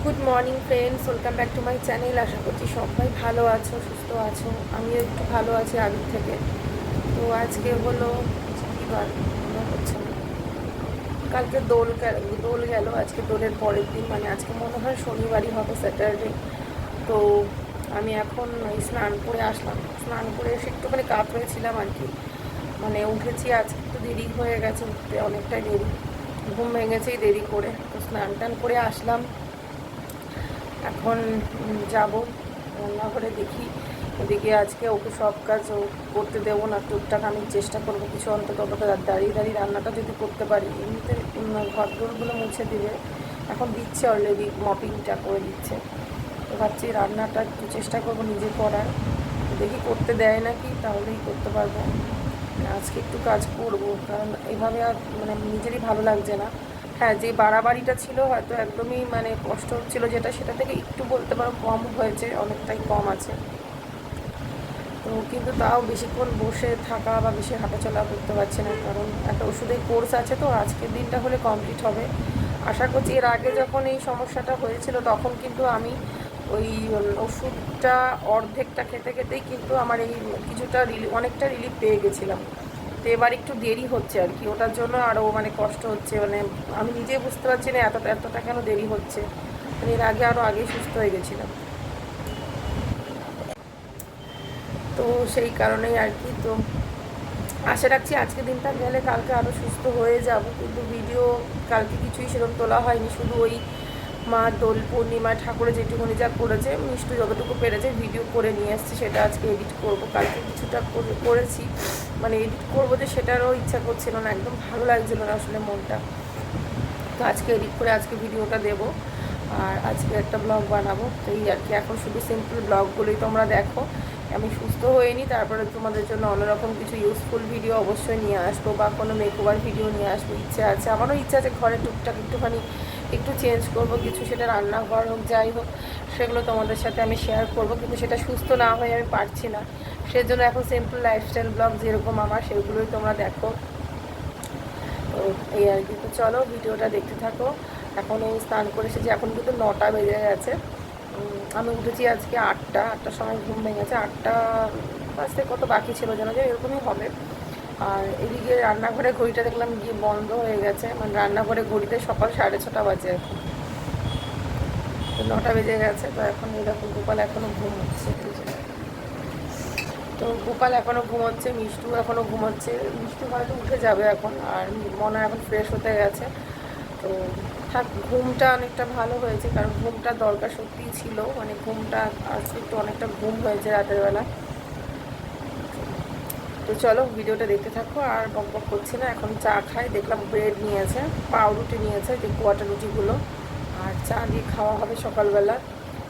Good morning friends welcome back to my channel আশা করছি সবাই ভালো আছো, সুস্থ আছো। আমিও একটু ভালো আছি আগের থেকে। তো আজকে হলো বার মনে হচ্ছে কালকে দোল দোল গেল, আজকে দোলের পরের দিন মানে আজকে মনে হয় শনিবারই হবে স্যাটারডে তো আমি এখন স্নান করে আসলাম। স্নান করে এসে একটুখানি কাত হয়েছিলাম আর কি। মানে উঠেছি আজকে, একটু দেরি হয়ে গেছে উঠতে, অনেকটাই দেরি। ঘুম ভেঙেছেই দেরি করে। তো স্নান টান করে আসলাম। এখন যাব রান্নাঘরে দেখি। ওদিকে আজকে ওকে সব কাজ করতে দেবো না, টুকটাক আমি চেষ্টা করব কিছু অন্তত ওকে দাঁড়িয়ে দাঁড়িয়ে রান্নাটা যদি করতে পারি। এমনিতে ঘরদোরগুলো মুছে দিবে। এখন দিচ্ছে অলরেডি মপিংটা করে দিচ্ছে। তো ভাবছি রান্নাটা একটু চেষ্টা করব নিজে করার। দেখি করতে দেয় নাকি, তাহলেই করতে পারব। আজকে একটু কাজ করব, কারণ এভাবে আর মানে নিজেরই ভালো লাগছে না। হ্যাঁ যে বাড়াবাড়িটা ছিল হয়তো একদমই মানে কষ্ট হচ্ছিল যেটা, সেটা থেকে একটু বলতে পারো কম হয়েছে, অনেকটাই কম আছে। তো কিন্তু তাও বেশিক্ষণ বসে থাকা বা বেশি হাঁটাচলা করতে পারছে না, কারণ একটা ওষুধের কোর্স আছে তো, আজকের দিনটা হলে কমপ্লিট হবে। আশা করছি এর আগে যখন এই সমস্যাটা হয়েছিল, তখন কিন্তু আমি ওই ওষুধটা অর্ধেকটা খেতে খেতেই কিন্তু আমার এই কিছুটা রিলি, অনেকটা রিলিফ পেয়ে গেছিলাম। তো এবার একটু দেরি হচ্ছে আর কি। ওটার জন্য আরও মানে কষ্ট হচ্ছে। মানে আমি নিজে বুঝতে পারছি না এতটা এতটা কেন দেরি হচ্ছে। মানে এর আগে আরও আগেই সুস্থ হয়ে গেছিলাম। তো সেই কারণেই আর কি। তো আশা রাখছি আজকে দিনটা গেলে কালকে আরও সুস্থ হয়ে যাব। কিন্তু ভিডিও কালকে কিছুই সেরকম তোলা হয়নি। শুধু ওই মা, দোল পূর্ণিমা, ঠাকুরের যেটুকুনি যা করেছে, মিষ্টু যতটুকু পেরেছে ভিডিও করে নিয়ে এসছে, সেটা আজকে এডিট করব। কালকে কিছুটা করেছি। মানে এডিট করব যে সেটারও ইচ্ছা করছিল না, একদম ভালো লাগছিল না আসলে মনটা। তো আজকে এডিট করে আজকে ভিডিওটা দেব। আর আজকে একটা ব্লগ বানাবো। তো এই আর কি, এখন শুধু সিম্পল ব্লগগুলোই তোমরা দেখো। আমি সুস্থ হইনি, তারপরে তোমাদের জন্য অন্যরকম কিছু ইউজফুল ভিডিও অবশ্যই নিয়ে আসব, বা কোনো মেকওভার ভিডিও নিয়ে আসব, ইচ্ছা আছে। আমারও ইচ্ছা আছে, ঘরে টুকটাক একটুখানি একটু চেঞ্জ করব, কিছু সেটা রান্নাঘর হোক, যাই হোক, সেগুলো তোমাদের সাথে আমি শেয়ার করব, কিন্তু সেটা সুস্থ না হয়ে আমি পারছি না। সেজন্য এখন সিম্পল লাইফস্টাইল ব্লগ যেরকম আমার, সেগুলোই তোমরা দেখো। তো এই আর কি। তো চলো ভিডিওটা দেখতে থাকো। এখন এই স্নান করে এসেছি এখন কিন্তু নটা বেজে গেছে। আমি উঠেছি আজকে আটটা, আটটার সময় ঘুম ভেঙেছে। আটটা বাজতে কত বাকি ছিল যেন যে এরকমই হবে। আর এদিকে রান্নাঘরে ঘড়িটা দেখলাম গিয়ে বন্ধ হয়ে গেছে। মানে রান্নাঘরে ঘড়িতে সকাল সাড়ে ছটা বাজে। এখন তো নটা বেজে গেছে, তো এখন এরকম গোপাল এখনও এই যে। তো গোপাল এখনও ঘুমোচ্ছে, মিষ্টু এখনও ঘুমোচ্ছে। মিষ্টু হয়তো উঠে যাবে এখন, আর মনে এখন ফ্রেশ হতে গেছে। তো থাক, ঘুমটা অনেকটা ভালো হয়েছে, কারণ ঘুমটা দরকার সত্যিই ছিল। মানে ঘুমটা আজকে একটু অনেকটা ঘুম হয়েছে রাতের বেলা। তো চলো ভিডিওটা দেখতে থাকো, আর বক বক করছি না, এখন চা খাই। দেখলাম ব্রেড নিয়েছে, পাউরুটি নিয়েছে, যে কোয়াটা রুটিগুলো, আর চা দিয়ে খাওয়া হবে সকালবেলা।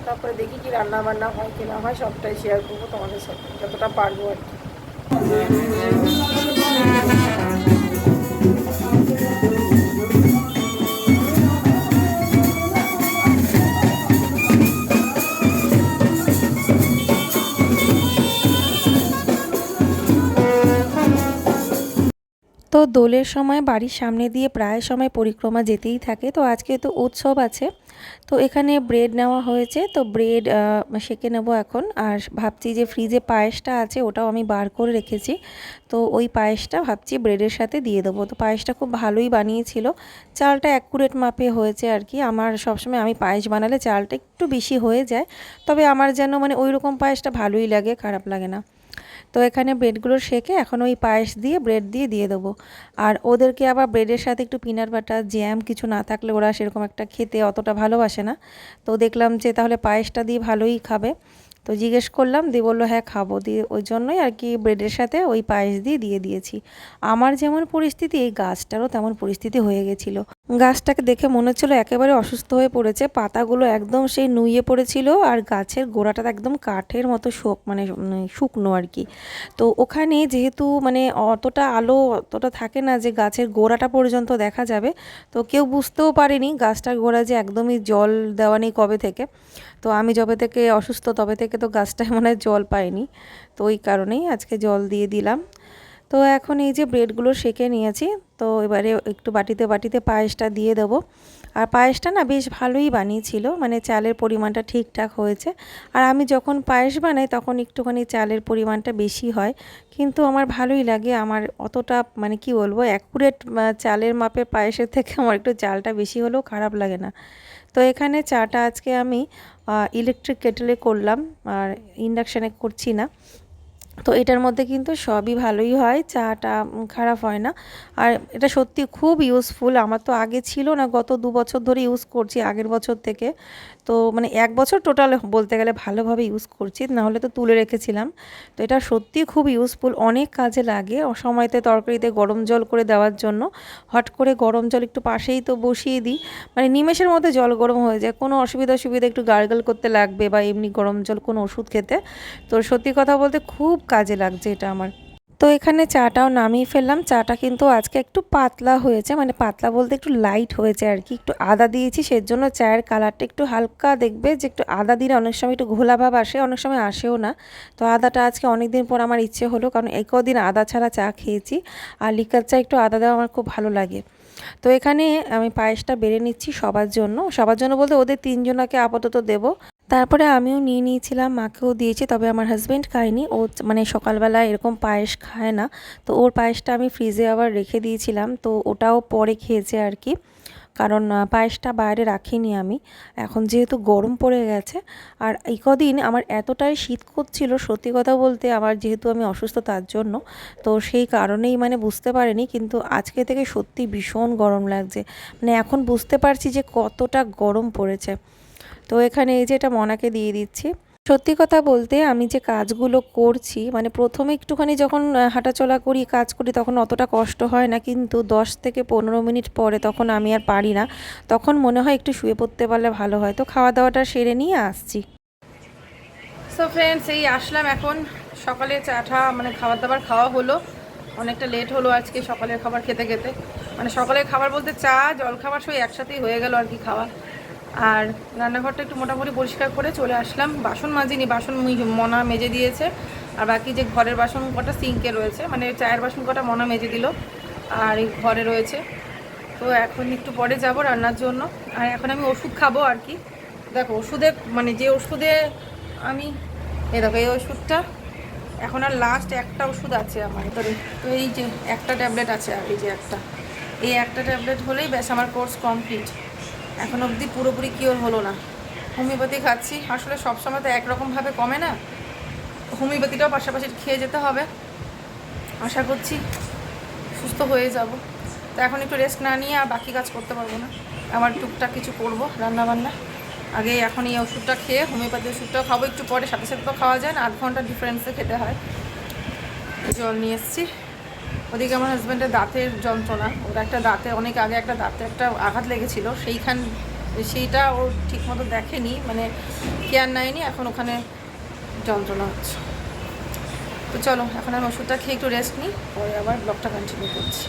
তারপরে দেখি কি রান্না বান্না হয়, কি না হয়, সবটাই শেয়ার করব তোমাদের সাথে, যতটা পারব আর কি। তো দোলের সময় বাড়ির সামনে দিয়ে প্রায় সময় পরিক্রমা যেতেই থাকে। তো আজকে তো উৎসব আছে। তো এখানে ব্রেড নেওয়া হয়েছে। তো ব্রেড সেকে নেব এখন। আর ভাবছি যে ফ্রিজে পায়েসটা আছে, ওটাও আমি বার করে রেখেছি। তো ওই পায়েসটা ভাবছি ব্রেডের সাথে দিয়ে দেবো। তো পায়েসটা খুব ভালোই বানিয়েছিল। চালটা অ্যাকুরেট মাপে হয়েছে আর কি। আমার সবসময় আমি পায়েস বানালে চালটা একটু বেশি হয়ে যায়। তবে আমার যেন মানে ওই রকম পায়েসটা ভালোই লাগে, খারাপ লাগে না। তো এখানে ব্রেডগুলো শেখে এখন ওই পায়েস দিয়ে ব্রেড দিয়ে দিয়ে দেবো। আর ওদেরকে আবার ব্রেডের সাথে একটু পিনাট বাটার জ্যাম কিছু না থাকলে ওরা সেরকম একটা খেতে অতটা ভালোবাসে না। তো দেখলাম যে তাহলে পায়েসটা দিয়ে ভালোই খাবে। তো জিজ্ঞেস করলাম, দিয়ে বলল হ্যাঁ খাব। দিয়ে ওই জন্যই আর কি ব্রেডের সাথে ওই পায়েস দিয়ে দিয়ে দিয়েছি। আমার যেমন পরিস্থিতি, এই গাছটারও তেমন পরিস্থিতি হয়ে গেছিল। গাছটাকে দেখে মনে হচ্ছিল একেবারে অসুস্থ হয়ে পড়েছে। পাতাগুলো একদম সেই নুইয়ে পড়েছিল আর গাছের গোড়াটা একদম কাঠের মতো শোক মানে শুকনো আর কি। তো ওখানে যেহেতু মানে অতটা আলো অতটা থাকে না যে গাছের গোড়াটা পর্যন্ত দেখা যাবে, তো কেউ বুঝতেও পারেনি গাছটার গোড়া যে একদমই জল দেওয়া নেই কবে থেকে। তো আমি যবে থেকে অসুস্থ তবে থেকে তো গাছটায় মনে জল পাইনি। তো ওই কারণেই আজকে জল দিয়ে দিলাম। তো এখন এই যে ব্রেডগুলো সেকে নিয়েছি, তো এবারে একটু বাটিতে বাটিতে পায়েসটা দিয়ে দেবো। আর পায়েসটা না বেশ ভালোই বানিয়েছিল মানে চালের পরিমাণটা ঠিকঠাক হয়েছে। আর আমি যখন পায়েস বানাই তখন একটুখানি চালের পরিমাণটা বেশি হয়, কিন্তু আমার ভালোই লাগে, আমার অতটা মানে কি বলব অ্যাকুরেট চালের মাপের পায়েসের থেকে আমার একটু চালটা বেশি হলেও খারাপ লাগে না। তো এখানে চাটা আজকে আমি ইলেকট্রিক কেটেলে করলাম, আর ইন্ডাকশানে করছি না। তো এটার মধ্যে কিন্তু সবই ভালোই হয়, চাটা খারাপ হয় না। আর এটা সত্যি খুব ইউজফুল আমার তো আগে ছিল না, গত দু বছর ধরে ইউজ করছি আগের বছর থেকে। তো মানে এক বছর টোটাল বলতে গেলে ভালোভাবে ইউজ করছি, নাহলে তো তুলে রেখেছিলাম। তো এটা সত্যি খুব ইউজফুল অনেক কাজে লাগে। অসময়তে তরকারিতে গরম জল করে দেওয়ার জন্য। হট করে গরম জল একটু পাশেই তো বসিয়ে দিই। মানে নিমেষের মধ্যে জল গরম হয়ে যায়। কোনো অসুবিধা অসুবিধা একটু গার্গল করতে লাগবে বা এমনি গরম জল কোনো ওষুধ খেতে। তো সত্যি কথা বলতে খুব কাজে লাগছে এটা আমার। তো এখানে চাটাও নামিয়ে ফেললাম। চাটা কিন্তু আজকে একটু পাতলা হয়েছে মানে পাতলা বলতে একটু লাইট হয়েছে আর কি। একটু আদা দিয়েছি, সেজন্য চায়ের কালারটা একটু হালকা দেখবে যে একটু আদা দিলে অনেক সময় একটু ঘোলা ভাব আসে, অনেক সময় আসেও না। তো আদাটা আজকে অনেক দিন পর আমার ইচ্ছে হলো, কারণ এই কদিন আদা ছাড়া চা খেয়েছি আর লিকার চা একটু আদা দেওয়া আমার খুব ভালো লাগে। তো এখানে আমি পায়েসটা বেড়ে নিচ্ছি সবার জন্য। সবার জন্য বলতে ওদের তিনজনাকে আপাতত দেবো। তারপরে আমিও নিয়ে নিয়েছিলাম, মাকেও দিয়েছি, তবে আমার হাজব্যান্ড খায়নি। ও মানে সকালবেলা এরকম পায়েস খায় না। তো ওর পায়েসটা আমি ফ্রিজে আবার রেখে দিয়েছিলাম। তো ওটাও পরে খেয়েছে আর কি কারণ পায়েসটা বাইরে রাখিনি আমি। এখন যেহেতু গরম পড়ে গেছে। আর এই কদিন আমার এতটাই শীত করছিল, সত্যি কথা বলতে আমার যেহেতু আমি অসুস্থ তার জন্য, তো সেই কারণেই মানে বুঝতে পারিনি। কিন্তু আজকে থেকে সত্যি ভীষণ গরম লাগছে। মানে এখন বুঝতে পারছি যে কতটা গরম পড়েছে। তো এখানে এই যে এটা মনাকে দিয়ে দিচ্ছি। সত্যি কথা বলতে আমি যে কাজগুলো করছি মানে প্রথমে একটুখানি যখন হাঁটাচলা করি, কাজ করি, তখন অতটা কষ্ট হয় না। কিন্তু দশ থেকে পনেরো মিনিট পরে তখন আমি আর পারি না। তখন মনে হয় একটু শুয়ে পড়তে পারলে ভালো হয়। তো খাওয়া দাওয়াটা সেরে নিয়ে আসছি। সো ফ্রেন্ডস এই আসলাম এখন। সকালে চাটা মানে খাবার দাবার খাওয়া হলো। অনেকটা লেট হলো আজকে সকালের খাবার খেতে খেতে মানে সকালের খাবার বলতে চা জল খাবার সব একসাথেই হয়ে গেল আর কি খাওয়া। আর রান্নাঘরটা একটু মোটামুটি পরিষ্কার করে চলে আসলাম। বাসন মাজিনি, বাসন মনা মেজে দিয়েছে। আর বাকি যে ঘরের বাসন কটা সিঙ্কে রয়েছে মানে চায়ের বাসন কটা মনা মেজে দিল, আর এই ঘরে রয়েছে। তো এখন একটু পরে যাব রান্নার জন্য। আর এখন আমি ওষুধ খাব আর কি। দেখো, ওষুধে মানে যে ওষুধে আমি, এই দেখো, এই ওষুধটা, এখন আর লাস্ট একটা ওষুধ আছে আমার ভিতরে। তো এই যে একটা ট্যাবলেট আছে আর এই যে একটা। এই একটা ট্যাবলেট হলেই ব্যাস আমার কোর্স কমপ্লিট এখন অবধি পুরোপুরি কিওর হলো না। হোমিওপ্যাথি খাচ্ছি। আসলে সবসময় তো একরকমভাবে কমে না। হোমিওপ্যাথিটাও পাশাপাশি খেয়ে যেতে হবে। আশা করছি সুস্থ হয়ে যাব। তো এখন একটু রেস্ট না নিয়ে আর বাকি কাজ করতে পারব না। আমার টুকটাক কিছু করব রান্না বান্না আগে এখন এই ওষুধটা খেয়ে হোমিওপ্যাথি ওষুধটা খাব। একটু পরে সাথে সাথে তো খাওয়া যায় না। আধ ঘণ্টা ডিফারেন্সে খেতে হয়। জল নিয়ে এসেছি। ওদিকে আমার হাজব্যান্ডের দাঁতের যন্ত্রণা। ওর একটা দাঁতে, অনেক আগে একটা দাঁতে একটা আঘাত লেগেছিল। সেইখান, সেইটা ও ঠিকমতো দেখেনি মানে কেয়ার নেয়নি, এখন ওখানে যন্ত্রণা হচ্ছে। তো চলো, এখন আমি ওষুধটা খেয়ে একটু রেস্ট নিই, পরে আবার ব্লকটা কন্টিনিউ করছি।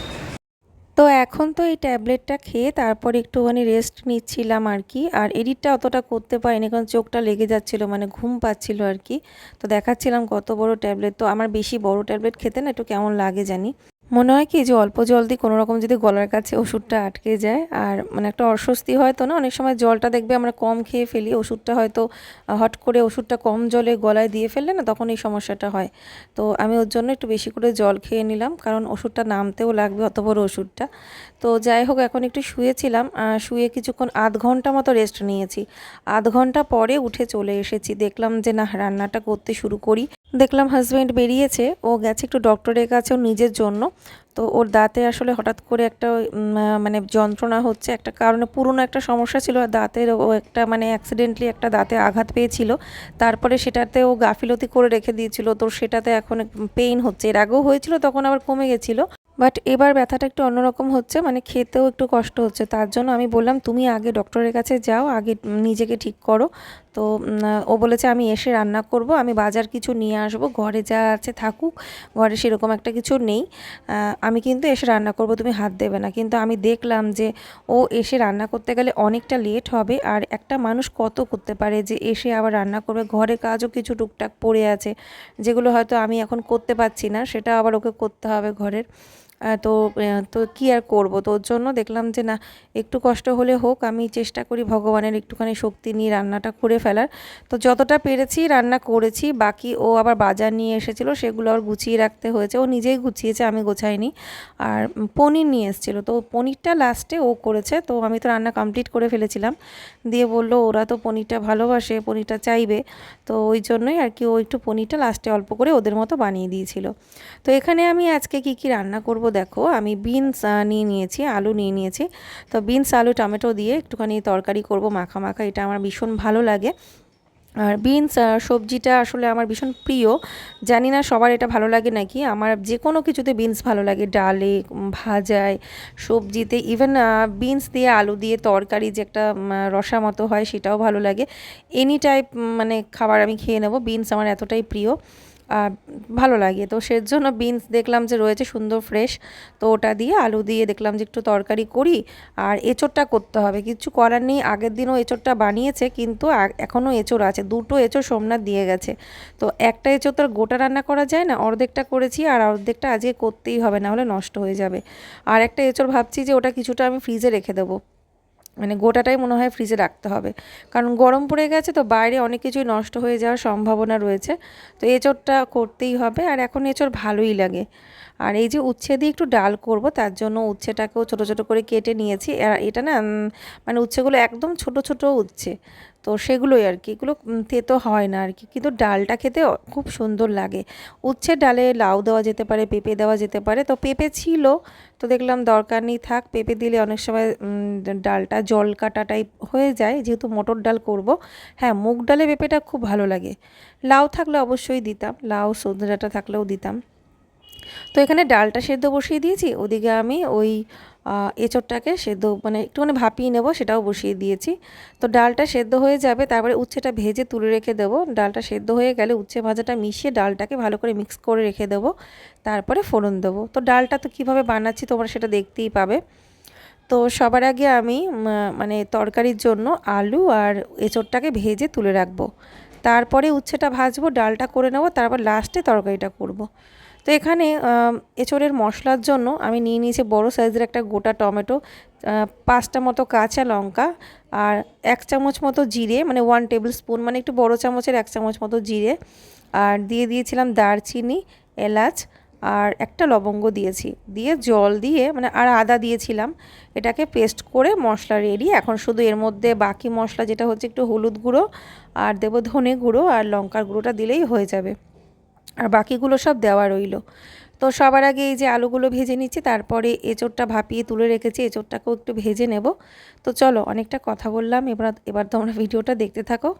তো এখন তো এই ট্যাবলেটটা খেয়ে তারপর একটুখানি রেস্ট নিচ্ছিলাম আর কি। আর এডিটটা অতটা করতে পারিনি কারণ চোখটা লেগে যাচ্ছিল মানে ঘুম পাচ্ছিল আর কি। তো দেখাচ্ছিলাম কত বড় ট্যাবলেট। তো আমার বেশি বড় ট্যাবলেট খেতে না একটু কেমন লাগে জানি। মনে হয় কি যে অল্প জল দিয়ে কোনো রকম যদি গলার কাছে ওষুধটা আটকে যায়, আর মানে একটা অস্বস্তি হয় তো না, অনেক সময় জলটা দেখবে আমরা কম খেয়ে ফেলি, ওষুধটা হয়তো হট করে ওষুধটা কম জলে গলায় দিয়ে ফেললে না তখন এই সমস্যাটা হয়। তো আমি ওর জন্য একটু বেশি করে জল খেয়ে নিলাম, কারণ ওষুধটা নামতেও লাগবে অত বড় ওষুধটা। তো যাই হোক, এখন একটু শুয়েছিলাম শুয়ে কিছুক্ষণ আধ ঘণ্টা মতো রেস্ট নিয়েছি। আধ ঘণ্টা পরে উঠে চলে এসেছি। দেখলাম যে না রান্নাটা করতে শুরু করি। দেখলাম হাজব্যান্ড বেরিয়েছে, ও গেছে একটু ডক্টরের কাছেও নিজের জন্য। তো ওর দাঁতে আসলে হঠাৎ করে একটা মানে যন্ত্রণা হচ্ছে, একটা কারণে পুরনো একটা সমস্যা ছিল। আর দাঁতের ও একটা মানে অ্যাক্সিডেন্টলি একটা দাঁতে আঘাত পেয়েছিল। তারপরে সেটাতে ও গাফিলতি করে রেখে দিয়েছিল। তো সেটাতে এখন পেইন হচ্ছে। এর আগেও হয়েছিল, তখন আবার কমে গেছিল। বাট এবার ব্যথাটা একটু অন্যরকম হচ্ছে মানে খেতেও একটু কষ্ট হচ্ছে। তার জন্য আমি বললাম, তুমি আগে ডক্টরের কাছে যাও, আগে নিজেকে ঠিক করো। তো ও বলেছে, আমি এসে রান্না করব, আমি বাজার কিছু নিয়ে আসব, ঘরে যা আছে থাকুক, ঘরে সেরকম একটা কিছু নেই। আমি কিন্তু এসে রান্না করব, তুমি হাত দেবে না। কিন্তু আমি দেখলাম যে, ও এসে রান্না করতে গেলে অনেকটা লেট হবে, আর একটা মানুষ কত করতে পারে যে, এসে আবার রান্না করবে, ঘরে কাজও কিছু টুকটাক পড়ে আছে, যেগুলো হয়তো আমি এখন করতে পারছি না, সেটা আবার ওকে করতে হবে ঘরের। তো তো কী আর করব? তো ওর জন্য দেখলাম যে, না, একটু কষ্ট হলে হোক, আমি চেষ্টা করি ভগবানের একটুখানি শক্তি নিয়ে রান্নাটা করে ফেলার। তো যতটা পেরেছি রান্না করেছি, বাকি ও আবার বাজার নিয়ে এসেছিল, সেগুলো আবার গুছিয়ে রাখতে হয়েছে। ও নিজেই গুছিয়েছে, আমি গোছাইনি। আর পনির নিয়ে এসেছিল, তো পনিরটা লাস্টে ও করেছে, তো আমি তো রান্না কমপ্লিট করে ফেলেছিলাম। দিয়ে বলল, ওরা তো পনিরটা ভালোবাসে, পনিরটা চাইবে। তো ওই জন্যই আর কি ও একটু পনিরটা লাস্টে অল্প করে ওদের মতো বানিয়ে দিয়েছিল। তো এখানে আমি আজকে কি কি রান্না করব দেখো, আমি বিনস নিয়ে নিয়েছি, আলু নিয়ে নিয়েছি। তো বিনস আলু, টমেটো দিয়ে একটুখানি তরকারি করব, মাখা মাখা, এটা আমার ভীষণ ভালো লাগে। আর বিনস সবজিটা আসলে আমার ভীষণ প্রিয়। জানি না সবার এটা ভালো লাগে নাকি, আমার যে কোনো কিছুতে বিনস ভালো লাগে। ডালে ভাজায়, সবজিতে ইভেন বিনস দিয়ে আলু দিয়ে তরকারি যে একটা রসা মতো হয়, সেটাও ভালো লাগে। এনি টাইপ মানে খাবার আমি খেয়ে নেব বিনস আমার এতটাই প্রিয়। ভালো লাগে। তো সেজন্য বিনস দেখলাম যে রয়েছে সুন্দর ফ্রেশ তো ওটা দিয়ে আলু দিয়ে দেখলাম যে একটু তরকারি করি। আর এঁচোড়টা করতে হবে। কিছু করার নেই, আগের দিনও এঁচোড়টা বানিয়েছে, কিন্তু এখনও এঁচোড় আছে। দুটো এঁচোড় সোমনাথ দিয়ে গেছে। তো একটা এঁচোড় তো আর গোটা রান্না করা যায় না, অর্ধেকটা করেছি আর অর্ধেকটা আজকে করতেই হবে না হলে নষ্ট হয়ে যাবে। আর একটা এঁচোড় ভাবছি যে ওটা কিছুটা আমি ফ্রিজে রেখে দেবো। মানে গোটাটাই মনে হয় ফ্রিজে রাখতে হবে। কারণ গরম পড়ে গেছে তো বাইরে অনেক কিছুই নষ্ট হয়ে যাওয়ার সম্ভাবনা রয়েছে। তো এঁচোড়টা করতেই হবে আর এখন এঁচোড় ভালোই লাগে। আর এই যে উচ্ছে দিয়ে একটু ডাল করব, তার জন্য উচ্ছেটাকেও ছোট ছোট করে কেটে নিয়েছি। আর এটা না মানে উচ্ছেগুলো একদম ছোট ছোট উচ্ছে। তো সেগুলোই আর কি। এগুলো তেতো হয় না আর কি। কিন্তু ডালটা খেতে খুব সুন্দর লাগে। উচ্ছের ডালে লাউ দেওয়া যেতে পারে, পেঁপে দেওয়া যেতে পারে। তো পেঁপে ছিল, তো দেখলাম দরকার নেই, থাক, পেঁপে দিলে অনেক সময় ডালটা জল কাটা টাইপ হয়ে যায়। যেহেতু মটর ডাল করব হ্যাঁ মুগ ডালে পেঁপেটা খুব ভালো লাগে। লাউ থাকলে অবশ্যই দিতাম, লাউ ডাঁটা থাকলেও দিতাম। তো এখানে ডালটা সেদ্ধ বসিয়ে দিয়েছি। ওদিকে আমি ওই এঁচোড়টাকে সেদ্ধ মানে একটুখানি ভাপিয়ে নেব, সেটাও বসিয়ে দিয়েছি। তো ডালটা সেদ্ধ হয়ে যাবে, তারপরে উচ্ছেটা ভেজে তুলে রেখে দেবো। ডালটা সেদ্ধ হয়ে গেলে উচ্ছে ভাজাটা মিশিয়ে ডালটাকে ভালো করে মিক্স করে রেখে দেবো। তারপরে ফোড়ন দেবো। তো ডালটা তো কীভাবে বানাচ্ছি তোমরা সেটা দেখতেই পাবে। তো সবার আগে আমি মানে তরকারির জন্য আলু আর এঁচোড়টাকে ভেজে তুলে রাখব। তারপরে উচ্ছেটা ভাজবো, ডালটা করে নেব, তারপর লাস্টে তরকারিটা করব। তো এখানে এঁচোড়ের মশলার জন্য আমি নিয়ে নিয়েছি বড় সাইজের একটা গোটা টমেটো পাঁচটা মতো কাঁচা লঙ্কা আর এক চামচ মতো জিরে মানে ওয়ান টেবিল স্পুন মানে একটু বড় চামচের এক চামচ মতো জিরে। আর দিয়ে দিয়েছিলাম দারচিনি, এলাচ আর একটা লবঙ্গ দিয়েছি। দিয়ে জল দিয়ে মানে আর আদা দিয়েছিলাম। এটাকে পেস্ট করে মশলা রেডি এখন শুধু এর মধ্যে বাকি মশলা, যেটা হচ্ছে একটু হলুদ গুঁড়ো আর দেবো ধনে গুঁড়ো আর লঙ্কার গুঁড়োটা দিলেই হয়ে যাবে। আর বাকিগুলো সব দেওয়া রইল। তো সবার আগে এই যে আলুগুলো ভেজে নিচ্ছি, তারপরে এঁচোড়টা ভাপিয়ে তুলে রেখেছি, এঁচোড়টাকেও একটু ভেজে নেব। তো চলো, অনেকটা কথা বললাম, এবার এবার তোমরা ভিডিওটা দেখতে থাকো।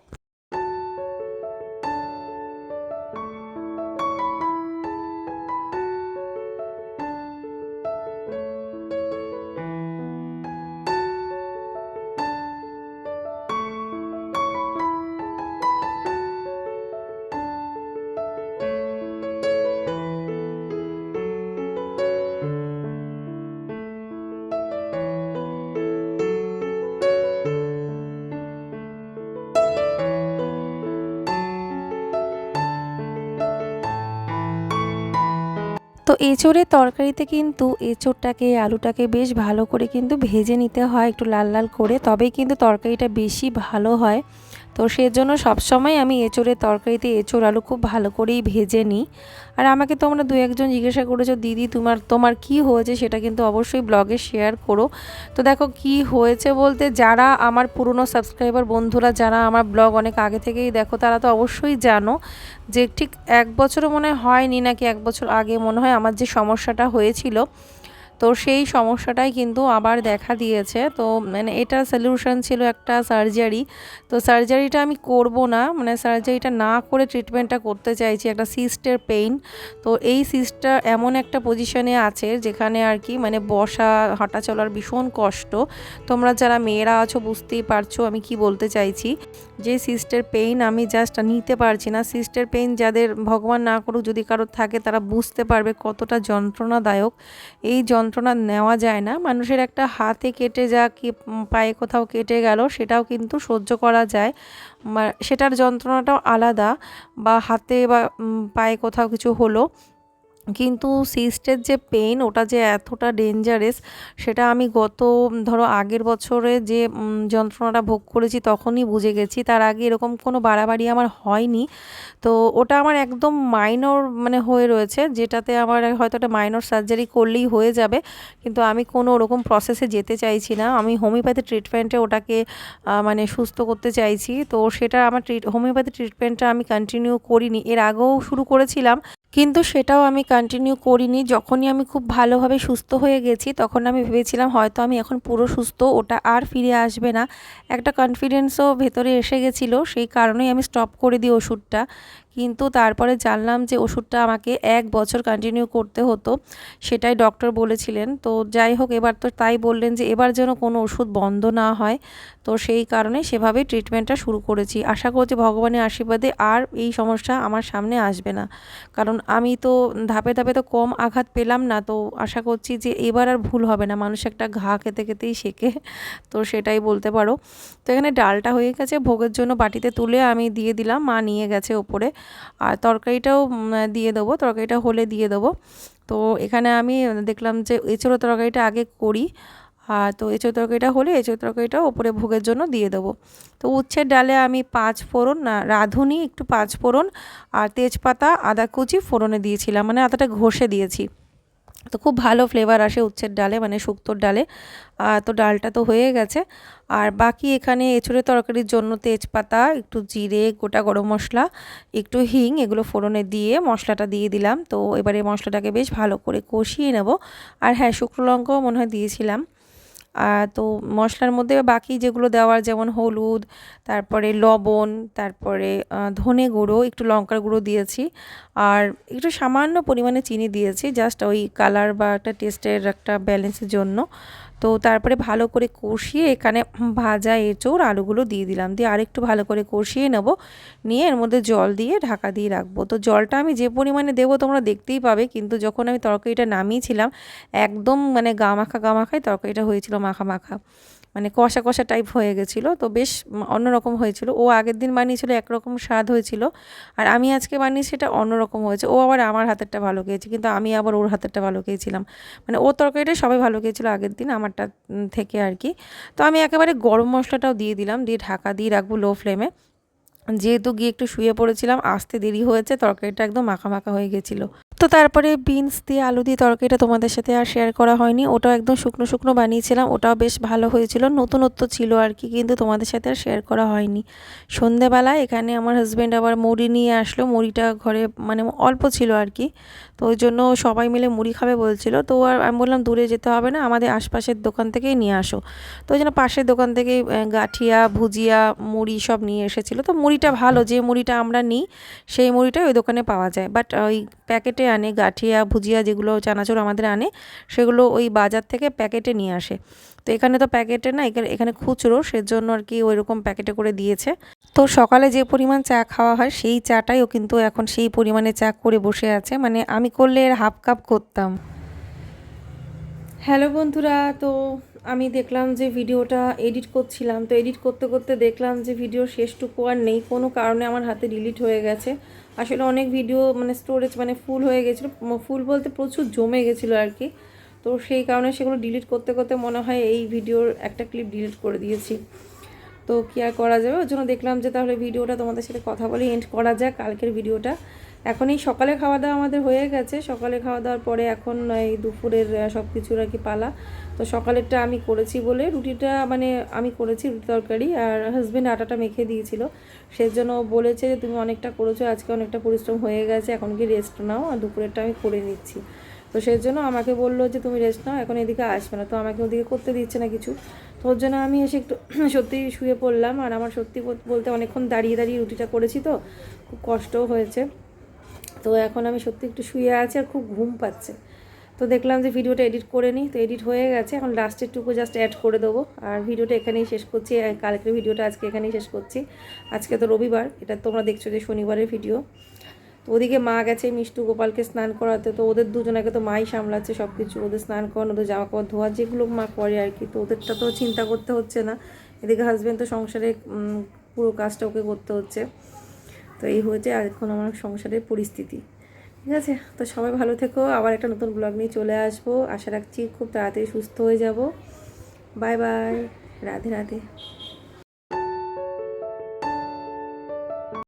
এঁচোড়ের তরকারিতে কিন্তু এঁচোড়টাকে, আলুটাকে বেশ ভালো করে কিন্তু ভেজে নিতে হয়, একটু লাল লাল করে। তবেই কিন্তু তরকারিটা বেশি ভালো হয়। তো সেজন্য সবসময় আমি এঁচোড়ের তরকারিতে এঁচোড় আলু খুব ভালো করেই ভেজে নিই। আর আমাকে তোমরা দু একজন জিজ্ঞাসা করেছ, দিদি, তোমার তোমার কি হয়েছে? সেটা কিন্তু অবশ্যই ব্লগে শেয়ার করো। তো দেখো কি হয়েছে বলতে, যারা আমার পুরনো সাবস্ক্রাইবার বন্ধুরা, যারা আমার ব্লগ অনেক আগে থেকেই দেখো, তারা তো অবশ্যই জানো যে ঠিক এক বছরও মনে হয় হয়নি, নাকি এক বছর আগে মনে হয় আমার যে সমস্যাটা হয়েছিল তো সেই সমস্যাটাই কিন্তু আবার দেখা দিয়েছে। তো মানে এটা সলিউশন ছিল একটা সার্জারি তো সার্জারিটা আমি করব না মানে সার্জারিটা না করে ট্রিটমেন্টটা করতে চাইছি একটা সিস্টের পেইন তো এই সিস্টটা এমন একটা পজিশনে আছে যেখানে আর কি মানে বসা হাঁটা চলার ভীষণ কষ্ট। তোমরা যারা মেয়েরা আছো বুঝতেই পারছ আমি কি বলতে চাইছি। যে সিস্টের পেইন আমি জাস্ট নিতে পারছি না। সিস্টের পেইন যাদের ভগবান না করুক, যদি কারোর থাকে তারা বুঝতে পারবে কতটা যন্ত্রণাদায়ক। এই যন্ত্রণা নেওয়া যায় না। মানুষের একটা হাতে কেটে যা কি পায়ে কোথাও কেটে গেল, সেটাও কিন্তু সহ্য করা যায়। সেটার যন্ত্রণাটাও আলাদা বা হাতে বা পায়ে কোথাও কিছু হলো। কিন্তু সিস্টের যে পেইন ওটা যে এতটা ডেঞ্জারেস সেটা আমি গত, ধরো আগের বছরে যে যন্ত্রণাটা ভোগ করেছি তখনই বুঝে গেছি। তার আগে এরকম কোনো বাড়াবাড়ি আমার হয়নি। তো ওটা আমার একদম মাইনর মানে হয়ে রয়েছে, যেটাতে আমার হয়তো একটা মাইনর সার্জারি করলেই হয়ে যাবে। কিন্তু আমি কোনো ওরকম প্রসেসে যেতে চাইছি না। আমি হোমিওপ্যাথি ট্রিটমেন্টে ওটাকে মানে সুস্থ করতে চাইছি। তো সেটা আমার ট্রিট হোমিওপ্যাথি ট্রিটমেন্টটা আমি কন্টিনিউ করিনি। এর আগেও শুরু করেছিলাম কিন্তু সেটাও আমি কন্টিনিউ করিনি। যখনই আমি খুব ভালোভাবে সুস্থ হয়ে গেছি, তখন আমি ভেবেছিলাম হয়তো আমি এখন পুরো সুস্থ, ওটা আর ফিরে আসবে না। একটা কনফিডেন্সও ভেতরে এসে গেছিল, সেই কারণেই আমি স্টপ করে দিই ওষুধটা। কিন্তু তারপরে জানলাম যে ওষুধটা আমাকে এক বছর কন্টিনিউ করতে হতো, সেটাই ডক্টর বলেছিলেন। তো যাই হোক, এবার তো তাই বললেন যে এবার যেন কোনো ওষুধ বন্ধ না হয়। তো সেই কারণে সেভাবে ট্রিটমেন্টটা শুরু করেছি। আশা করছি ভগবানের আশীর্বাদে আর এই সমস্যা আমার সামনে আসবে না। কারণ আমি তো ধাপে ধাপে তো কম আঘাত পেলাম না, তো আশা করছি যে এবার আর ভুল হবে না। মানুষ একটা ঘা খেতে খেতেই শেখে, তো সেটাই বলতে পারো। তো এখানে ডালটা হয়ে গেছে, ভোগের জন্য বাটিতে তুলে আমি দিয়ে দিলাম, মা নিয়ে গেছে ওপরে। আর তরকারিটাও দিয়ে দেবো, তরকারিটা হলে দিয়ে দেবো। তো এখানে আমি দেখলাম যে এঁচোড়ো তরকারিটা আগে করি, আর তো এঁচড়ো তরকারিটা হলে এঁচড়ো তরকারিটাও ওপরে ভোগের জন্য দিয়ে দেবো। তো উচ্ছের ডালে আমি পাঁচ ফোড়ন, না, রাঁধুনি, একটু পাঁচ ফোড়ন, আর তেজপাতা, আদা কুচি ফোড়নে দিয়েছিলাম মানে আদাটা ঘষে দিয়েছি। তো খুব ভালো ফ্লেভার আসে উচ্ছের ডালে মানে শুক্তোর ডালে। তো ডালটা তো হয়ে গেছে। আর বাকি এখানে এছুড়ে তরকারির জন্য তেজপাতা, একটু জিরে, গোটা গরম মশলা, একটু হিং, এগুলো ফোড়নে দিয়ে মশলাটা দিয়ে দিলাম। তো এবারে মশলাটাকে বেশ ভালো করে কষিয়ে নেব। আর হ্যাঁ শুকনো লঙ্কাও মনে হয় দিয়েছিলাম। তো মশলার মধ্যে বাকি যেগুলো দেওয়ার যেমন হলুদ, তারপরে লবণ, তারপরে ধনে গুঁড়ো, একটু লঙ্কার গুঁড়ো দিয়েছি। আর একটু সামান্য পরিমাণে চিনি দিয়েছি জাস্ট ওই কালার বা একটা টেস্টের একটা ব্যালেন্সের জন্য। তো তারপরে ভালো করে কষিয়ে এখানে ভাজা এঁচোড়, আলুগুলো দিয়ে দিলাম। দিয়ে আরেকটু ভালো করে কষিয়ে নেব। নিয়ে এর মধ্যে জল দিয়ে ঢাকা দিয়ে রাখব। তো জলটা আমি যে পরিমাণে দেবো তোমরা দেখতেই পাবে, কিন্তু যখন আমি তরকারিটা নামিয়েছিলাম, একদম মানে গা মাখা গা মাখাই তরকারিটা হয়েছিল মাখা মাখা। মানে কষা কষা টাইপ হয়ে গেছিল। তো বেশ অন্যরকম হয়েছিল। ও আগের দিন বানিয়েছিল, একরকম স্বাদ হয়েছিল। আর আমি আজকে বানিয়েছি, সেটা অন্যরকম হয়েছে। ও আবার আমার হাতেরটা ভালো খেয়েছে, কিন্তু আমি আবার ওর হাতেরটা ভালো খেয়েছিলাম। মানে ও তরকারিটা সবাই ভালো খেয়েছিল আগের দিন, আমারটা থেকে আর কি। তো আমি একেবারে গরম মশলাটাও দিয়ে দিলাম, দিয়ে ঢাকা দিয়ে রাখব লো ফ্লেমে যেহেতু গিয়ে একটু শুয়ে পড়েছিলাম, আসতে দেরি হয়েছে, তরকারিটা একদম মাখা মাখা হয়ে গেছিল। তো তারপরে বিনস দিয়ে আলু দিয়ে তরকারিটা তোমাদের সাথে আর শেয়ার করা হয়নি। ওটাও একদম শুকনো শুকনো বানিয়েছিলাম ওটাও বেশ ভালো হয়েছিল। নতুনত্ব ছিল আর কি কিন্তু তোমাদের সাথে আর শেয়ার করা হয়নি। সন্ধেবেলায় এখানে আমার হাজব্যান্ড আবার মুড়ি নিয়ে আসলো মুড়িটা ঘরে মানে অল্প ছিল আর কি। তো ওই জন্য সবাই মিলে মুড়ি খাবে বলছিল। তো আর আমি বললাম দূরে যেতে হবে না আমাদের আশপাশের দোকান থেকেই নিয়ে আসো। তো ওই জন্য পাশের দোকান আহ, গাঠিয়া ভুজিয়া মুড়ি সব নিয়ে এসেছিল। তো মুড়িটা ভালো যে মুড়িটা আমরা নিই সেই মুড়িটাই ওই দোকানে পাওয়া যায়। বাট ওই প্যাকেটে আনে, গাঠিয়া, ভুজিয়া যেগুলো চানাচুর আমাদের আনে, সেগুলো ওই বাজার থেকে প্যাকেটে নিয়ে আসে। তো এখানে তো প্যাকেটে না, এখানে খুচরো, সেজন্য আর কি ওই রকম প্যাকেটে করে দিয়েছে। তো সকালে যে পরিমাণ চা খাওয়া হয়, সেই চাটাই ও কিন্তু এখন সেই পরিমাণে চা করে বসে আছে। মানে আমি করলে এর হাফ কাপ করতাম। হ্যালো বন্ধুরা, তো আমি দেখলাম যে ভিডিওটা এডিট করছিলাম। তো এডিট করতে করতে দেখলাম যে ভিডিও শেষটুকু আর নেই, কোনো কারণে আমার হাতে ডিলিট হয়ে গেছে। আসলে অনেক ভিডিও মানে স্টোরেজ মানে ফুল হয়ে গেছিল ফুল বলতে প্রচুর জমে গেছিল আর কি। তো সেই কারণে সেগুলো ডিলিট করতে করতে মনে হয় এই ভিডিওর একটা ক্লিপ ডিলিট করে দিয়েছি। তো কী আর করা যাবে? ওর জন্য দেখলাম যে তাহলে ভিডিওটা তোমাদের সাথে কথা বলে এন্ড করা যাক কালকের ভিডিওটা। এখন এই সকালে খাওয়া দাওয়া আমাদের হয়ে গেছে। সকালে খাওয়া দাওয়ার পরে এখন এই দুপুরের সব কিছুর আর কি পালা। তো সকালেরটা আমি করেছি বলে রুটিটা মানে আমি করেছি রুটি তরকারি আর হাজব্যান্ড আটাটা মেখে দিয়েছিল। সেজন্য বলেছে যে, তুমি অনেকটা করেছ, আজকে অনেকটা পরিশ্রম হয়ে গেছে, এখন কি রেস্ট নাও আর দুপুরেরটা আমি করে নিচ্ছি। তো সেই জন্য আমাকে বলল যে, তুমি রেস্ট নাও, এখন এদিকে আসবে না। তো আমাকে ওদিকে করতে দিচ্ছে না কিছু। তো ওর জন্য আমি এসে একটু সত্যি শুয়ে পড়লাম। আর আমার সত্যি বলতে অনেকক্ষণ দাঁড়িয়ে দাঁড়িয়ে রুটিটা করেছি তো, খুব কষ্টও হয়েছে। তো এখন আমি সত্যি একটু শুয়ে আছি আর খুব ঘুম পাচ্ছে। তো দেখলাম যে, ভিডিওটা এডিট করে নিই। তো এডিট হয়ে গেছে। এখন লাস্টের টুকু জাস্ট অ্যাড করে দেবো। আর ভিডিওটা এখানেই শেষ করছি। কালকের ভিডিওটা আজকে এখানেই শেষ করছি। আজকে তো রবিবার। এটা তোমরা দেখছ যে, শনিবারের ভিডিও। তো ওদিকে মা গেছে, মিষ্টু গোপালকে স্নান করাতে। তো ওদের দুজনাকে তো মাই সামলাচ্ছে সব কিছু ওদের স্নান করানো, ওদের জামা কাপড় ধোয়া, যেগুলো মা করে আর কি। তো ওদেরটা তো চিন্তা করতে হচ্ছে না। এদিকে হাজব্যান্ড তো সংসারে পুরো কাজটা ওকে করতে হচ্ছে। তো এই হয়েছে আর এখন আমার সংসারের পরিস্থিতি। ঠিক আছে? তো সবাই ভালো থেকো। আবার একটা নতুন ব্লগ নিয়ে চলে আসব। আশা রাখছি খুব তাড়াতাড়ি সুস্থ হয়ে যাব। Bye bye Radhe Radhe.